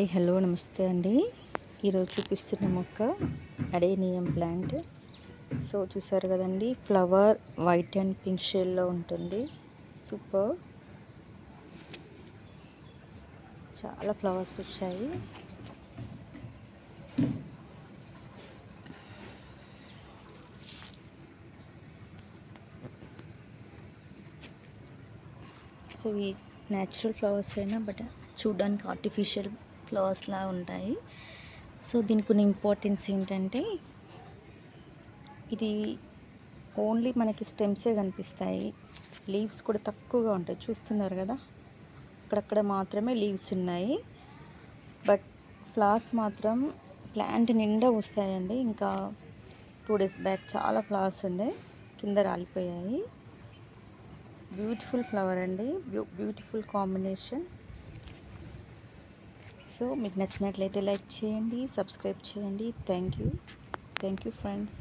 Hi hello నమస్తే అండి. ఈరోజు చూపిస్తున్న మొక్క అడేనియం ప్లాంట్. సో చూసారు కదండి ఫ్లవర్ వైట్ అండ్ పింక్ షేడ్లో ఉంటుంది. సూపర్. చాలా ఫ్లవర్స్ వచ్చాయి. సో ఈ న్యాచురల్ ఫ్లవర్స్ అయినా బట్ చూడడానికి ఆర్టిఫిషియల్ ఫ్లవర్స్లా ఉంటాయి. సో దీనికి కొన్ని ఇంపార్టెన్స్ ఏంటంటే ఇది ఓన్లీ మనకి స్టెమ్సే కనిపిస్తాయి. లీవ్స్ కూడా తక్కువగా ఉంటాయి. చూస్తున్నారు కదా? అక్కడక్కడ మాత్రమే లీవ్స్ ఉన్నాయి. బట్ ఫ్లవర్స్ మాత్రం ప్లాంట్ నిండా వస్తాయండి. ఇంకా టూ డేస్ బ్యాక్ చాలా ఫ్లవర్స్ ఉండే. కింద రాలిపోయాయి. బ్యూటిఫుల్ ఫ్లవర్ అండి. Beautiful combination. సో మీకు నచ్చినట్లయితే లైక్ చేయండి సబ్స్క్రైబ్ చేయండి. Thank you. Thank you friends.